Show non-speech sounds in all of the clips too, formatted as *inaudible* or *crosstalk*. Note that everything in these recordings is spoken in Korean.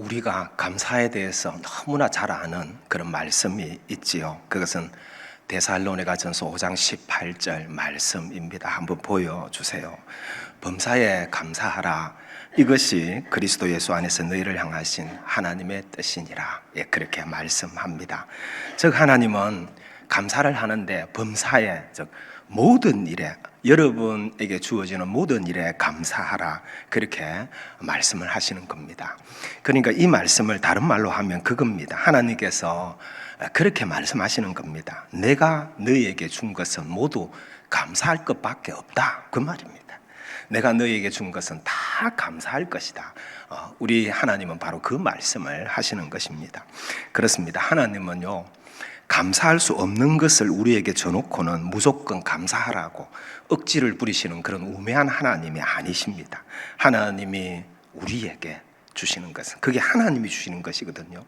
우리가 감사에 대해서 너무나 잘 아는 그런 말씀이 있지요. 그것은 데살로니가 전서 5장 18절 말씀입니다. 한번 보여주세요. 범사에 감사하라. 이것이 그리스도 예수 안에서 너희를 향하신 하나님의 뜻이니라. 예, 그렇게 말씀합니다. 즉 하나님은 감사를 하는데 범사에 즉 모든 일에 여러분에게 주어지는 모든 일에 감사하라 그렇게 말씀을 하시는 겁니다. 그러니까 이 말씀을 다른 말로 하면 그겁니다. 하나님께서 그렇게 말씀하시는 겁니다. 내가 너희에게 준 것은 모두 감사할 것밖에 없다 그 말입니다. 내가 너희에게 준 것은 다 감사할 것이다. 어, 우리 하나님은 바로 그 말씀을 하시는 것입니다. 그렇습니다. 하나님은요. 감사할 수 없는 것을 우리에게 줘놓고는 무조건 감사하라고 억지를 부리시는 그런 우매한 하나님이 아니십니다. 하나님이 우리에게 주시는 것은 그게 하나님이 주시는 것이거든요.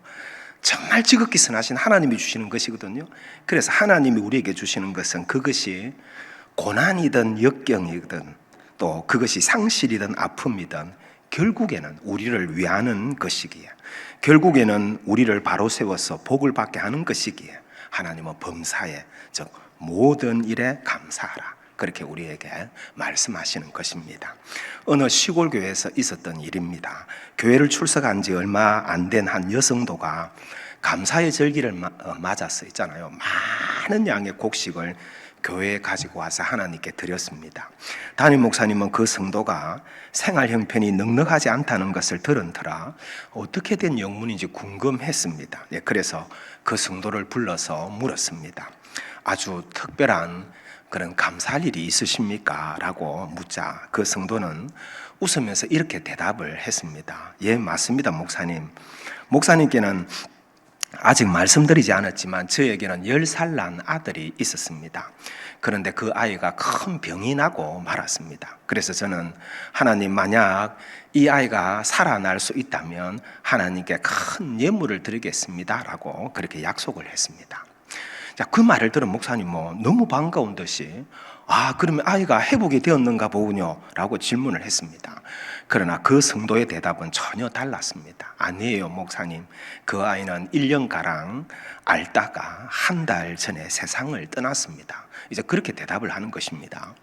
정말 지극히 선하신 하나님이 주시는 것이거든요. 그래서 하나님이 우리에게 주시는 것은 그것이 고난이든 역경이든 또 그것이 상실이든 아픔이든 결국에는 우리를 위하는 것이기에 결국에는 우리를 바로 세워서 복을 받게 하는 것이기에 하나님은 범사에 즉 모든 일에 감사하라 그렇게 우리에게 말씀하시는 것입니다. 어느 시골 교회에서 있었던 일입니다. 교회를 출석한 지 얼마 안 된 한 여성도가 감사의 절기를 마- 어, 맞아서 있잖아요. 많은 양의 곡식을 교회에 가지고 와서 하나님께 드렸습니다. 담임 목사님은 그 성도가 생활 형편이 넉넉하지 않다는 것을 들은 터라 어떻게 된 영문인지 궁금했습니다. 예, 그래서 그 성도를 불러서 물었습니다. 아주 특별한 그런 감사할 일이 있으십니까? 라고 묻자 그 성도는 웃으면서 이렇게 대답을 했습니다. 예, 맞습니다, 목사님. 목사님께는 아직 말씀드리지 않았지만 저에게는 열 살 난 아들이 있었습니다. 그런데 그 아이가 큰 병이 나고 말았습니다. 그래서 저는 하나님 만약 이 아이가 살아날 수 있다면 하나님께 큰 예물을 드리겠습니다라고 그렇게 약속을 했습니다. 자, 그 말을 들은 목사님 뭐 너무 반가운 듯이 아, 그러면 아이가 회복이 되었는가 보군요. 라고 질문을 했습니다. 그러나 그 성도의 대답은 전혀 달랐습니다. 아니에요, 목사님. 그 아이는 1년가량 앓다가 한 달 전에 세상을 떠났습니다. 이제 그렇게 대답을 하는 것입니다.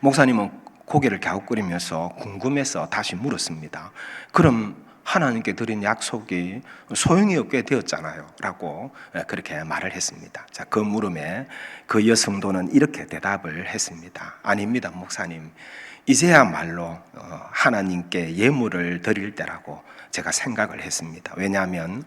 목사님은 고개를 갸웃거리면서 궁금해서 다시 물었습니다. 그럼 하나님께 드린 약속이 소용이 없게 되었잖아요. 라고 그렇게 말을 했습니다. 자, 그 물음에 그 여성도는 이렇게 대답을 했습니다. 아닙니다, 목사님. 이제야말로 어, 하나님께 예물을 드릴 때라고 제가 생각을 했습니다. 왜냐하면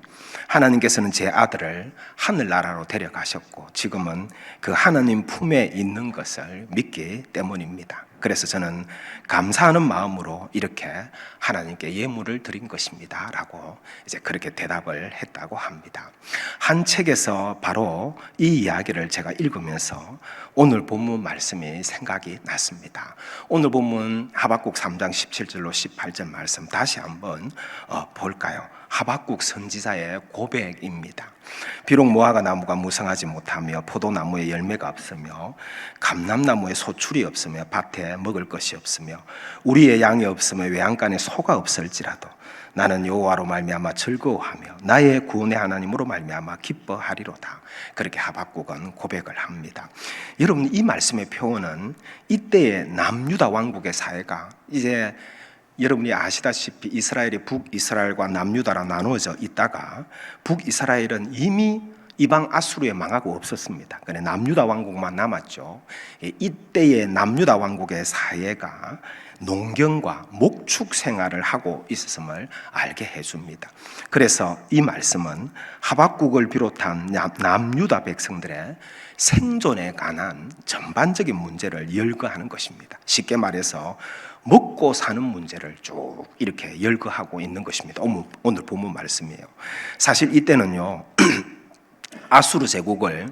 하나님께서는 제 아들을 하늘나라로 데려가셨고 지금은 그 하나님 품에 있는 것을 믿기 때문입니다. 그래서 저는 감사하는 마음으로 이렇게 하나님께 예물을 드린 것입니다. 라고 이제 그렇게 대답을 했다고 합니다. 한 책에서 바로 이 이야기를 제가 읽으면서 오늘 본문 말씀이 생각이 났습니다. 오늘 본문 하박국 3장 17절로 18절 말씀 다시 한번 어, 볼까요? 하박국 선지자의 고백입니다. 비록 무화과 나무가 무성하지 못하며 포도나무에 열매가 없으며 감람나무에 소출이 없으며 밭에 먹을 것이 없으며 우리의 양이 없으며 외양간에 소가 없을지라도 나는 여호와로 말미암아 즐거워하며 나의 구원의 하나님으로 말미암아 기뻐하리로다. 그렇게 하박국은 고백을 합니다. 여러분 이 말씀의 표현은 이때의 남유다 왕국의 사회가 이제 여러분이 아시다시피 이스라엘이 북이스라엘과 남유다라 나누어져 있다가 북이스라엘은 이미 이방 아수르에 망하고 없었습니다. 그래 남유다 왕국만 남았죠. 예, 이때의 남유다 왕국의 사회가 농경과 목축 생활을 하고 있었음을 알게 해줍니다. 그래서 이 말씀은 하박국을 비롯한 남유다 백성들의 생존에 관한 전반적인 문제를 열거하는 것입니다. 쉽게 말해서 먹고 사는 문제를 쭉 이렇게 열거하고 있는 것입니다. 오늘, 본문 말씀이에요. 사실 이때는요, *clears throat* 아수르 제국을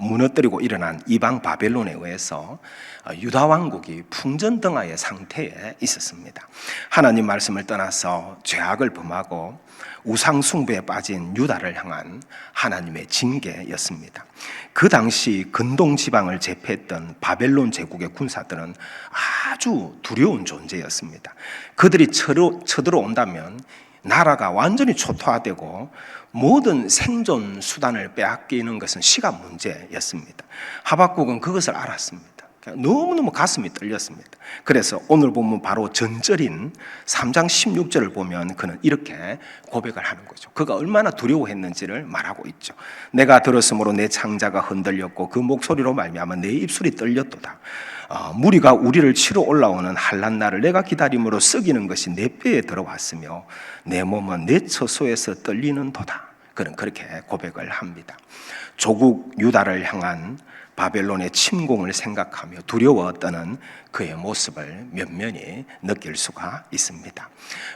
무너뜨리고 일어난 이방 바벨론에 의해서 유다 왕국이 풍전등화의 상태에 있었습니다. 하나님 말씀을 떠나서 죄악을 범하고 우상 숭배에 빠진 유다를 향한 하나님의 징계였습니다. 그 당시 근동 지방을 제패했던 바벨론 제국의 군사들은 아주 두려운 존재였습니다. 그들이 쳐들어 온다면 나라가 완전히 초토화되고 모든 생존 수단을 빼앗기는 것은 시간 문제였습니다. 하박국은 그것을 알았습니다. 너무너무 가슴이 떨렸습니다. 그래서 오늘 보면 바로 전절인 3장 16절을 보면 그는 이렇게 고백을 하는 거죠. 그가 얼마나 두려워했는지를 말하고 있죠. 내가 들었으므로 내 창자가 흔들렸고 그 목소리로 말미암아 내 입술이 떨렸도다. 어, 무리가 우리를 치러 올라오는 한란 날을 내가 기다림으로 썩이는 것이 내 뼈에 들어왔으며 내 몸은 내 처소에서 떨리는 도다. 그는 그렇게 고백을 합니다. 조국 유다를 향한 바벨론의 침공을 생각하며 두려워 떠는 그의 모습을 면면히 느낄 수가 있습니다.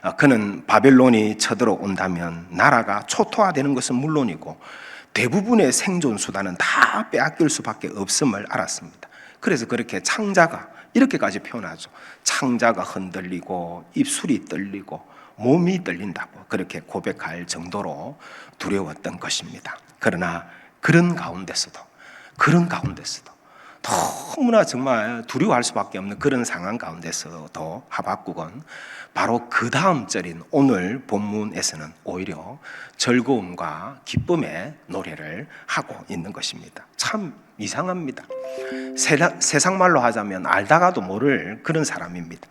어, 그는 바벨론이 쳐들어온다면 나라가 초토화되는 것은 물론이고 대부분의 생존 수단은 다 빼앗길 수밖에 없음을 알았습니다. 그래서 그렇게 창자가 이렇게까지 표현하죠. 창자가 흔들리고 입술이 떨리고 몸이 떨린다고 그렇게 고백할 정도로 두려웠던 것입니다. 그러나 그런 가운데서도 그런 가운데서도 너무나 정말 두려워할 수밖에 없는 그런 상황 가운데서도 하박국은 바로 그 다음 절인 오늘 본문에서는 오히려 즐거움과 기쁨의 노래를 하고 있는 것입니다. 참 이상합니다. 세상, 세상 말로 하자면 알다가도 모를 그런 사람입니다.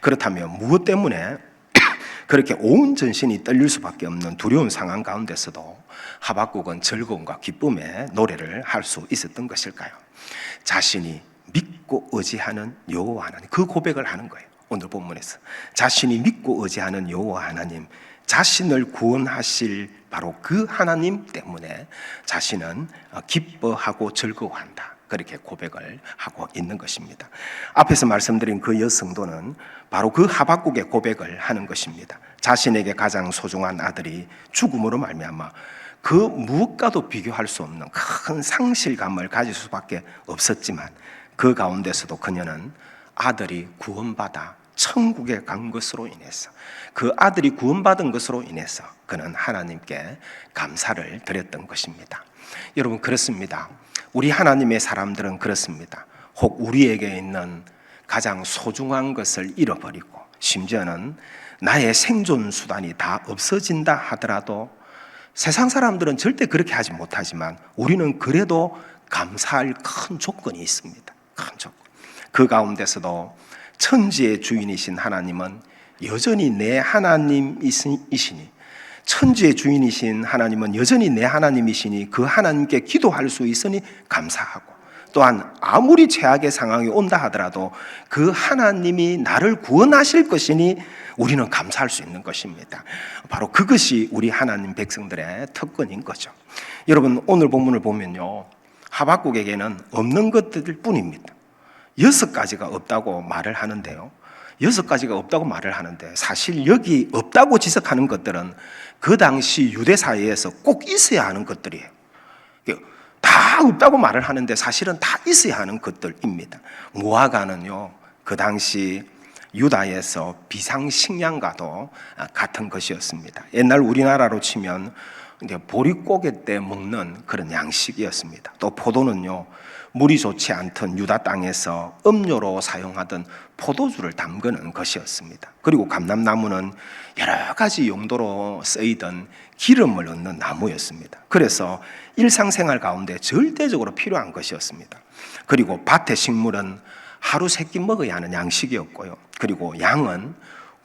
그렇다면 무엇 때문에 *coughs* 그렇게 온 전신이 떨릴 수밖에 없는 두려운 상황 가운데서도 하박국은 즐거움과 기쁨의 노래를 할 수 있었던 것일까요? 자신이 믿고 의지하는 여호와 하나님 그 고백을 하는 거예요. 오늘 본문에서 자신이 믿고 의지하는 여호와 하나님 자신을 구원하실 바로 그 하나님 때문에 자신은 기뻐하고 즐거워한다. 그렇게 고백을 하고 있는 것입니다. 앞에서 말씀드린 그 여성도는 바로 그 하박국의 고백을 하는 것입니다. 자신에게 가장 소중한 아들이 죽음으로 말미암아 그 무엇과도 비교할 수 없는 큰 상실감을 가질 수밖에 없었지만 그 가운데서도 그녀는 아들이 구원받아 천국에 간 것으로 인해서 그 아들이 구원받은 것으로 인해서 그는 하나님께 감사를 드렸던 것입니다. 여러분 그렇습니다. 우리 하나님의 사람들은 그렇습니다. 혹 우리에게 있는 가장 소중한 것을 잃어버리고 심지어는 나의 생존 수단이 다 없어진다 하더라도 세상 사람들은 절대 그렇게 하지 못하지만 우리는 그래도 감사할 큰 조건이 있습니다. 큰 조건. 그 가운데서도 천지의 주인이신 하나님은 여전히 내 하나님이시니 천지의 주인이신 하나님은 여전히 내 하나님이시니 그 하나님께 기도할 수 있으니 감사하고 또한 아무리 최악의 상황이 온다 하더라도 그 하나님이 나를 구원하실 것이니 우리는 감사할 수 있는 것입니다. 바로 그것이 우리 하나님 백성들의 특권인 거죠. 여러분 오늘 본문을 보면요. 하박국에게는 없는 것들 뿐입니다. 여섯 가지가 없다고 말을 하는데요. 여섯 가지가 없다고 말을 하는데 사실 여기 없다고 지적하는 것들은 그 당시 유대 사회에서 꼭 있어야 하는 것들이에요. 다 없다고 말을 하는데 사실은 다 있어야 하는 것들입니다. 무화과는요, 그 당시 유다에서 비상식량과도 같은 것이었습니다. 옛날 우리나라로 치면 보릿고개 때 먹는 그런 양식이었습니다. 또 포도는요, 물이 좋지 않던 유다 땅에서 음료로 사용하던 포도주를 담그는 것이었습니다. 그리고 감람나무는 여러 가지 용도로 쓰이던 기름을 얻는 나무였습니다. 그래서 일상생활 가운데 절대적으로 필요한 것이었습니다. 그리고 밭의 식물은 하루 세 끼 먹어야 하는 양식이었고요. 그리고 양은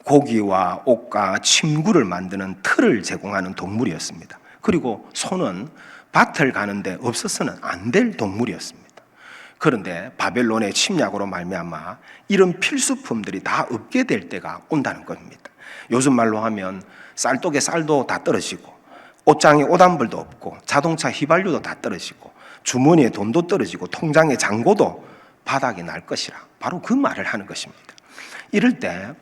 고기와 옷과 침구를 만드는 틀을 제공하는 동물이었습니다. 그리고 소는 밭을 가는데 없어서는 안 될 동물이었습니다. 그런데 바벨론의 침략으로 말미암아 이런 필수품들이 다 없게 될 때가 온다는 겁니다. 요즘 말로 하면 쌀독에 쌀도 다 떨어지고 옷장에 벌도 없고 자동차 휘발유도 다 떨어지고 주머니에 돈도 떨어지고 통장에 잔고도 바닥이 날 것이라 바로 그 말을 하는 것입니다. 이럴 때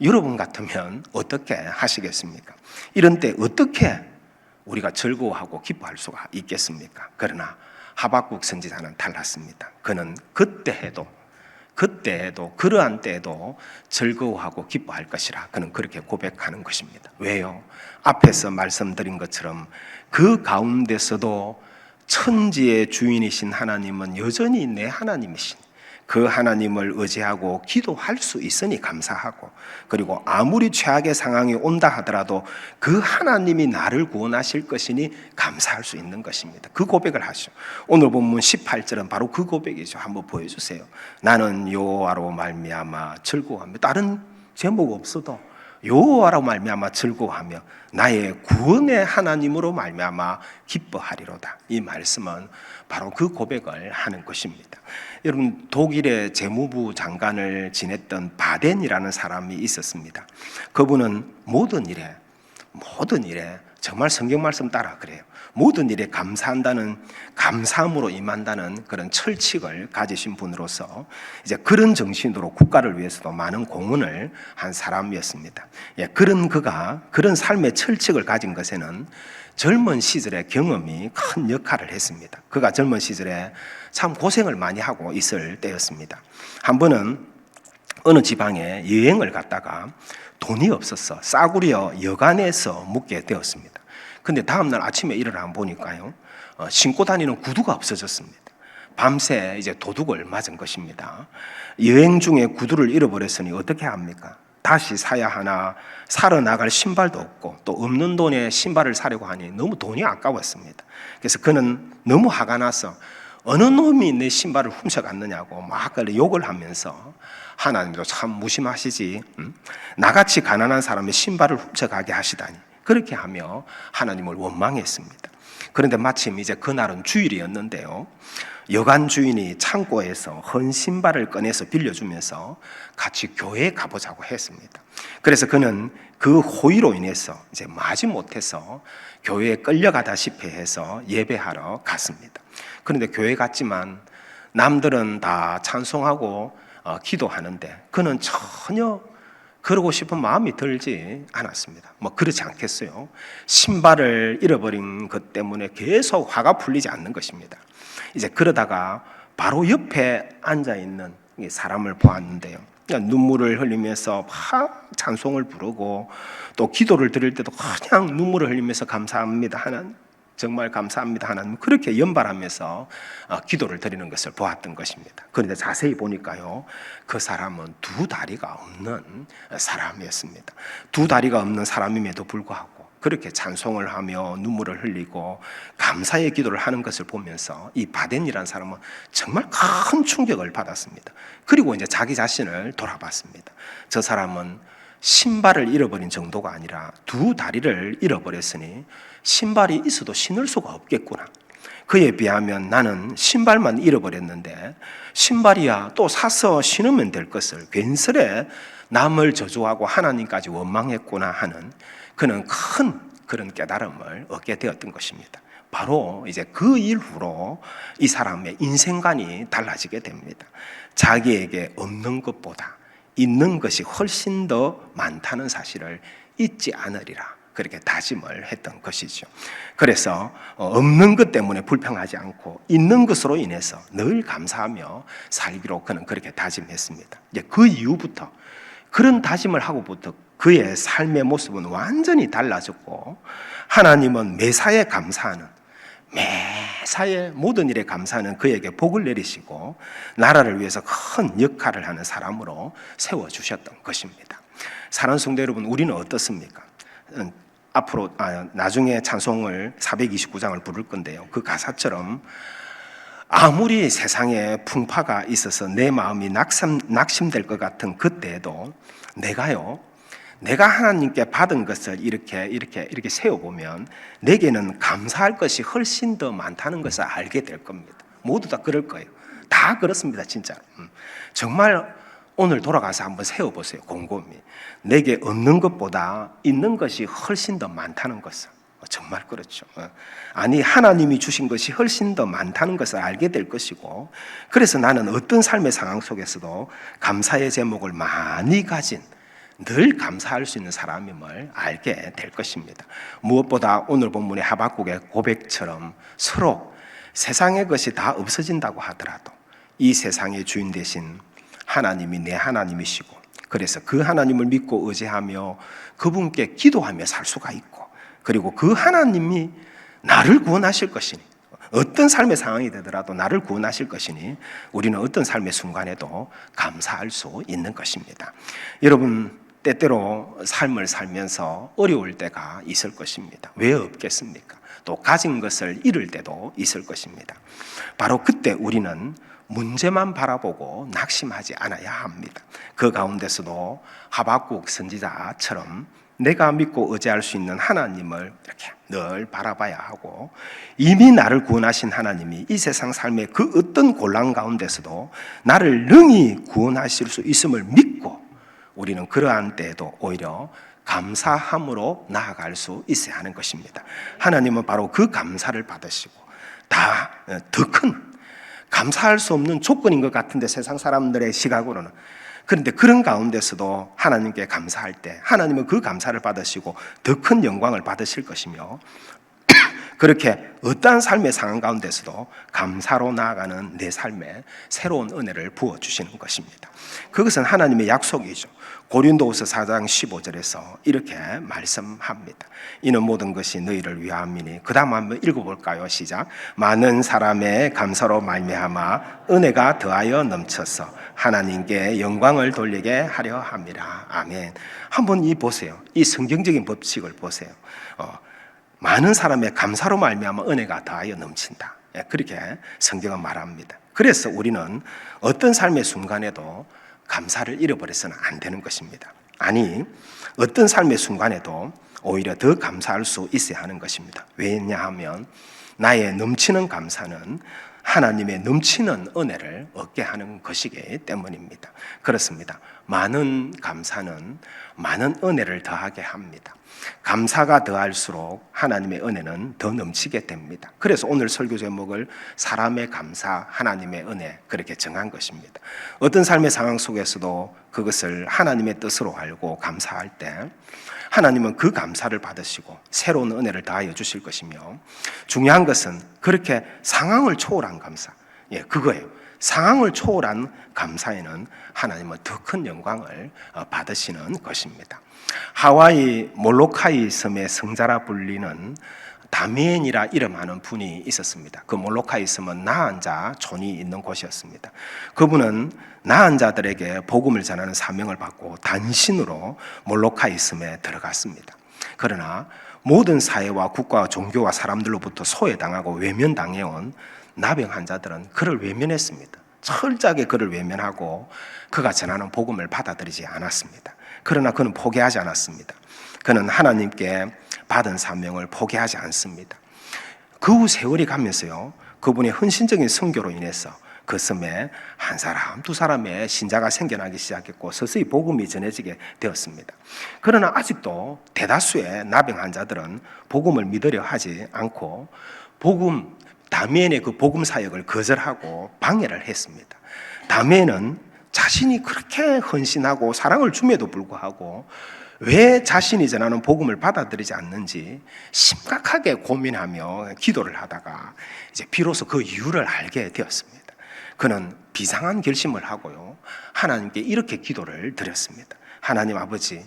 여러분 같으면 어떻게 하시겠습니까? 이런 때 어떻게 우리가 즐거워하고 기뻐할 수가 있겠습니까? 그러나 하박국 선지자는 달랐습니다. 그는 그때 해도 그때 해도 그러한 때에도 즐거워하고 기뻐할 것이라 그는 그렇게 고백하는 것입니다. 왜요? 앞에서 말씀드린 것처럼 그 가운데서도 천지의 주인이신 하나님은 여전히 내 하나님이신 그 하나님을 의지하고 기도할 수 있으니 감사하고 그리고 아무리 최악의 상황이 온다 하더라도 그 하나님이 나를 구원하실 것이니 감사할 수 있는 것입니다. 그 고백을 하시오. 오늘 본문 18절은 바로 그 고백이죠. 한번 보여주세요. 나는 여호와로 말미암아 즐거워하며 다른 제목 없어도 여호와로 말미암아 즐거워하며 나의 구원의 하나님으로 말미암아 기뻐하리로다. 이 말씀은 바로 그 고백을 하는 것입니다. 여러분 독일의 재무부 장관을 지냈던 바덴이라는 사람이 있었습니다. 그분은 모든 일에 모든 일에 정말 성경 말씀 따라 그래요. 모든 일에 감사한다는 감사함으로 임한다는 그런 철칙을 가지신 분으로서 이제 그런 정신으로 국가를 위해서도 많은 공헌을 한 사람이었습니다. 예, 그런 그가 그런 삶의 철칙을 가진 것에는 젊은 시절의 경험이 큰 역할을 했습니다. 그가 젊은 시절에 참 고생을 많이 하고 있을 때였습니다. 한 번은 어느 지방에 여행을 갔다가 돈이 없어서 싸구려 여관에서 묵게 되었습니다. 근데 다음날 아침에 일어나 보니까요, 어, 신고 다니는 구두가 없어졌습니다. 밤새 이제 도둑을 맞은 것입니다. 여행 중에 구두를 잃어버렸으니 어떻게 합니까? 다시 사야 하나 사러 나갈 신발도 없고 또 없는 돈에 신발을 사려고 하니 너무 돈이 아까웠습니다. 그래서 그는 너무 화가 나서 어느 놈이 내 신발을 훔쳐갔느냐고 막 욕을 하면서 하나님도 참 무심하시지 음? 나같이 가난한 사람의 신발을 훔쳐가게 하시다니 그렇게 하며 하나님을 원망했습니다. 그런데 마침 이제 그날은 주일이었는데요. 여관 주인이 창고에서 헌 신발을 꺼내서 빌려주면서 같이 교회에 가보자고 했습니다. 그래서 그는 그 호의로 인해서 이제 마지 못해서 교회에 끌려가다시피 해서 예배하러 갔습니다. 그런데 교회 갔지만 남들은 다 찬송하고 어, 기도하는데 그는 전혀 그러고 싶은 마음이 들지 않았습니다. 뭐 그렇지 않겠어요. 신발을 잃어버린 것 때문에 계속 화가 풀리지 않는 것입니다. 이제 그러다가 바로 옆에 앉아 있는 사람을 보았는데요. 눈물을 흘리면서 막 찬송을 부르고 또 기도를 드릴 때도 그냥 눈물을 흘리면서 감사합니다 하는 정말 감사합니다 하나님 그렇게 연발하면서 어, 기도를 드리는 것을 보았던 것입니다. 그런데 자세히 보니까요 그 사람은 두 다리가 없는 사람이었습니다. 두 다리가 없는 사람임에도 불구하고 그렇게 찬송을 하며 눈물을 흘리고 감사의 기도를 하는 것을 보면서 이 바덴이라는 사람은 정말 큰 충격을 받았습니다. 그리고 이제 자기 자신을 돌아봤습니다. 저 사람은 신발을 잃어버린 정도가 아니라 두 다리를 잃어버렸으니 신발이 있어도 신을 수가 없겠구나. 그에 비하면 나는 신발만 잃어버렸는데 신발이야 또 사서 신으면 될 것을 괜스레 남을 저주하고 하나님까지 원망했구나 하는 그는 큰 그런 깨달음을 얻게 되었던 것입니다. 바로 이제 그 이후로 이 사람의 인생관이 달라지게 됩니다. 자기에게 없는 것보다 있는 것이 훨씬 더 많다는 사실을 잊지 않으리라. 그렇게 다짐을 했던 것이죠. 그래서 어, 없는 것 때문에 불평하지 않고 있는 것으로 인해서 늘 감사하며 살기로 그는 그렇게 다짐했습니다. 이제 그 이후부터 그런 다짐을 하고부터 그의 삶의 모습은 완전히 달라졌고 하나님은 매사에 감사하는 매사에 모든 일에 감사하는 그에게 복을 내리시고 나라를 위해서 큰 역할을 하는 사람으로 세워 주셨던 것입니다. 사랑 성도 여러분, 우리는 어떻습니까? 앞으로 아, 나중에 찬송을 429장을 부를 건데요. 그 가사처럼 아무리 세상에 풍파가 있어서 내 마음이 낙심, 낙심될 것 같은 그때에도 내가요, 내가 하나님께 받은 것을 이렇게, 이렇게, 이렇게 세워보면 내게는 감사할 것이 훨씬 더 많다는 것을 알게 될 겁니다. 모두 다 그럴 거예요. 다 그렇습니다, 진짜. 음. 정말 오늘 돌아가서 한번 세워보세요, 곰곰이. 내게 없는 것보다 있는 것이 훨씬 더 많다는 것을. 어, 정말 그렇죠. 어. 아니, 하나님이 주신 것이 훨씬 더 많다는 것을 알게 될 것이고, 그래서 나는 어떤 삶의 상황 속에서도 감사의 제목을 많이 가진 늘 감사할 수 있는 사람임을 알게 될 것입니다. 무엇보다 오늘 본문의 하박국의 고백처럼 서로 세상의 것이 다 없어진다고 하더라도 이 세상의 주인 대신 하나님이 내 하나님이시고 그래서 그 하나님을 믿고 의지하며 그분께 기도하며 살 수가 있고 그리고 그 하나님이 나를 구원하실 것이니 어떤 삶의 상황이 되더라도 나를 구원하실 것이니 우리는 어떤 삶의 순간에도 감사할 수 있는 것입니다. 여러분 때때로 삶을 살면서 어려울 때가 있을 것입니다. 왜 없겠습니까? 또 가진 것을 잃을 때도 있을 것입니다. 바로 그때 우리는 문제만 바라보고 낙심하지 않아야 합니다. 그 가운데서도 하박국 선지자처럼 내가 믿고 의지할 수 있는 하나님을 이렇게 늘 바라봐야 하고 이미 나를 구원하신 하나님이 이 세상 삶의 그 어떤 곤란 가운데서도 나를 능히 구원하실 수 있음을 믿고 우리는 그러한 때에도 오히려 감사함으로 나아갈 수 있어야 하는 것입니다. 하나님은 바로 그 감사를 받으시고 다 더 큰 감사할 수 없는 조건인 것 같은데 세상 사람들의 시각으로는 그런데 그런 가운데서도 하나님께 감사할 때 하나님은 그 감사를 받으시고 더 큰 영광을 받으실 것이며 그렇게 어떠한 삶의 상황 가운데서도 감사로 나아가는 내 삶에 새로운 은혜를 부어 주시는 것입니다. 그것은 하나님의 약속이죠. 고린도후서 4장 15절에서 이렇게 말씀합니다. 이는 모든 것이 너희를 위함이니 그다음 한번 읽어 볼까요? 시작. 많은 사람의 감사로 말미암아 은혜가 더하여 넘쳐서 하나님께 영광을 돌리게 하려 함이라. 아멘. 한번 이 보세요. 이 성경적인 법칙을 보세요. 어, 많은 사람의 감사로 말미암아 은혜가 더하여 넘친다. 예, 그렇게 성경은 말합니다. 그래서 우리는 어떤 삶의 순간에도 감사를 잃어버려서는 안 되는 것입니다. 아니, 어떤 삶의 순간에도 오히려 더 감사할 수 있어야 하는 것입니다. 왜냐하면 나의 넘치는 감사는 하나님의 넘치는 은혜를 얻게 하는 것이기 때문입니다. 그렇습니다. 많은 감사는 많은 은혜를 더하게 합니다. 감사가 더할수록 하나님의 은혜는 더 넘치게 됩니다. 그래서 오늘 설교 제목을 사람의 감사, 하나님의 은혜 그렇게 정한 것입니다. 어떤 삶의 상황 속에서도 그것을 하나님의 뜻으로 알고 감사할 때 하나님은 그 감사를 받으시고 새로운 은혜를 다하여 주실 것이며 중요한 것은 그렇게 상황을 초월한 감사. 예, 그거예요. 상황을 초월한 감사에는 하나님은 더 큰 영광을 어, 받으시는 것입니다. 하와이 몰로카이 섬의 성자라 불리는 다미엔이라 이름하는 분이 있었습니다. 그 몰로카이 섬은 나한 자 촌이 있는 곳이었습니다. 그분은 나한 자들에게 복음을 전하는 사명을 받고 단신으로 몰로카이 섬에 들어갔습니다. 그러나 모든 사회와 국가와 종교와 사람들로부터 소외당하고 외면당해온 나병 환자들은 그를 외면했습니다. 철저하게 그를 외면하고 그가 전하는 복음을 받아들이지 않았습니다. 그러나 그는 포기하지 않았습니다. 그는 하나님께 받은 사명을 포기하지 않습니다. 그 후 세월이 가면서요, 그분의 헌신적인 선교로 인해서 그 섬에 한 사람, 두 사람의 신자가 생겨나기 시작했고 서서히 복음이 전해지게 되었습니다. 그러나 아직도 대다수의 나병 환자들은 복음을 믿으려 하지 않고 복음 다미엔의 그 복음 사역을 거절하고 방해를 했습니다. 다미엔은 자신이 그렇게 헌신하고 사랑을 줌에도 불구하고 왜 자신이 전하는 복음을 받아들이지 않는지 심각하게 고민하며 기도를 하다가 이제 비로소 그 이유를 알게 되었습니다. 그는 비상한 결심을 하고요. 하나님께 이렇게 기도를 드렸습니다. 하나님 아버지,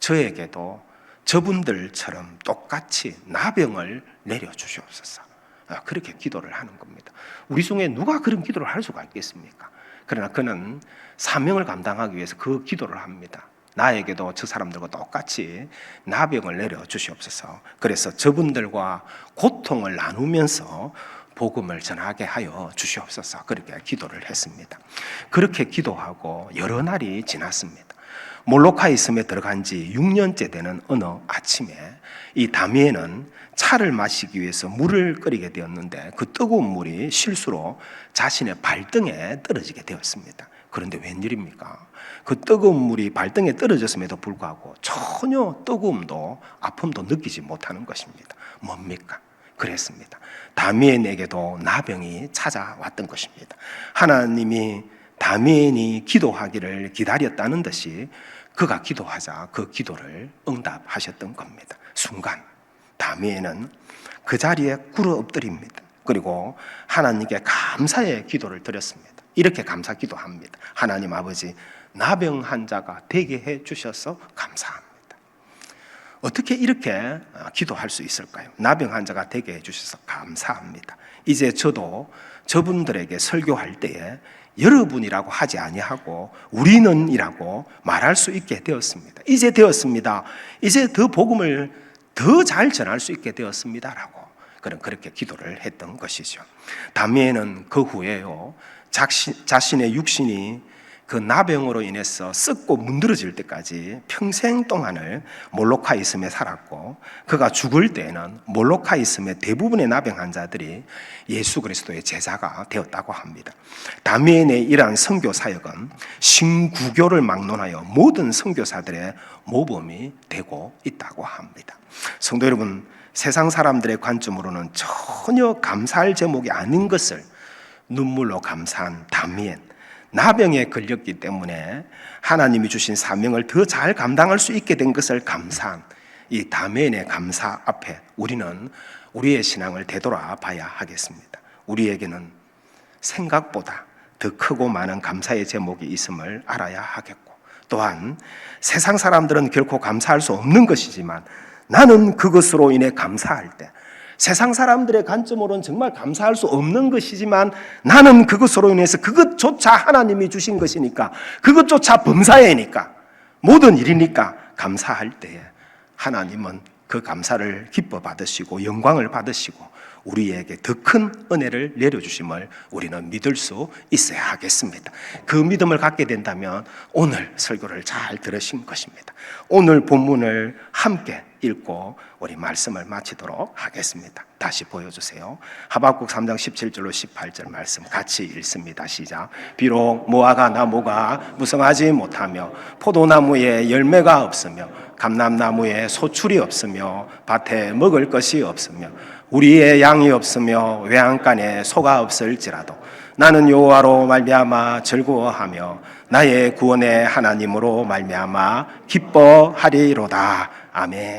저에게도 저분들처럼 똑같이 나병을 내려 주시옵소서. 아, 그렇게 기도를 하는 겁니다. 우리 중에 누가 그런 기도를 할 수가 있겠습니까? 그러나 그는 사명을 감당하기 위해서 그 기도를 합니다. 나에게도 저 사람들과 똑같이 나병을 내려 주시옵소서. 그래서 저분들과 고통을 나누면서 복음을 전하게 하여 주시옵소서. 그렇게 기도를 했습니다. 그렇게 기도하고 여러 날이 지났습니다. 몰로카이 섬에 들어간 지 6년째 되는 어느 아침에 이 다미에는 차를 마시기 위해서 물을 끓이게 되었는데 그 뜨거운 물이 실수로 자신의 발등에 떨어지게 되었습니다. 그런데 웬일입니까? 그 뜨거운 물이 발등에 떨어졌음에도 불구하고 전혀 뜨거움도 아픔도 느끼지 못하는 것입니다. 뭡니까? 그랬습니다. 다미엔에게도 나병이 찾아왔던 것입니다. 하나님이 다미엔이 기도하기를 기다렸다는 듯이 그가 기도하자 그 기도를 응답하셨던 겁니다. 순간 다미엔은 그 자리에 꿇어 엎드립니다. 그리고 하나님께 감사의 기도를 드렸습니다. 이렇게 감사 기도합니다. 하나님 아버지, 나병 환자가 되게 해 주셔서 감사합니다. 어떻게 이렇게 어, 기도할 수 있을까요? 나병 환자가 되게 해 주셔서 감사합니다. 이제 저도 저분들에게 설교할 때에 여러분이라고 하지 아니하고 우리는이라고 말할 수 있게 되었습니다. 이제 되었습니다. 이제 더 복음을 더 잘 전할 수 있게 되었습니다라고 그런 그렇게 기도를 했던 것이죠. 다미에는 그 후에요 자신, 자신의 육신이 그 나병으로 인해서 썩고 문드러질 때까지 평생 동안을 몰로카이즘에 살았고 그가 죽을 때에는 몰로카이즘의 대부분의 나병 환자들이 예수 그리스도의 제자가 되었다고 합니다. 다미엔의 이러한 선교 사역은 신구교를 막론하여 모든 선교사들의 모범이 되고 있다고 합니다. 성도 여러분, 세상 사람들의 관점으로는 전혀 감사할 제목이 아닌 것을 눈물로 감사한 다미엔 나병에 걸렸기 때문에 하나님이 주신 사명을 더 잘 감당할 수 있게 된 것을 감사한 이 다멘의 감사 앞에 우리는 우리의 신앙을 되돌아 봐야 하겠습니다. 우리에게는 생각보다 더 크고 많은 감사의 제목이 있음을 알아야 하겠고 또한 세상 사람들은 결코 감사할 수 없는 것이지만 나는 그것으로 인해 감사할 때 세상 사람들의 관점으로는 정말 감사할 수 없는 것이지만 나는 그것으로 인해서 그것조차 하나님이 주신 것이니까 그것조차 범사에니까 모든 일이니까 감사할 때에 하나님은 그 감사를 기뻐 받으시고 영광을 받으시고 우리에게 더 큰 은혜를 내려주심을 우리는 믿을 수 있어야 하겠습니다. 그 믿음을 갖게 된다면 오늘 설교를 잘 들으신 것입니다. 오늘 본문을 함께 읽고 우리 말씀을 마치도록 하겠습니다. 다시 보여주세요. 하박국 3장 17절로 18절 말씀 같이 읽습니다. 시작. 비록 무화과 나무가 무성하지 못하며 포도나무에 열매가 없으며 감람나무에 소출이 없으며 밭에 먹을 것이 없으며 우리의 양이 없으며 외양간에 소가 없을지라도 나는 여호와로 말미암아 즐거워하며 나의 구원의 하나님으로 말미암아 기뻐하리로다. 아멘.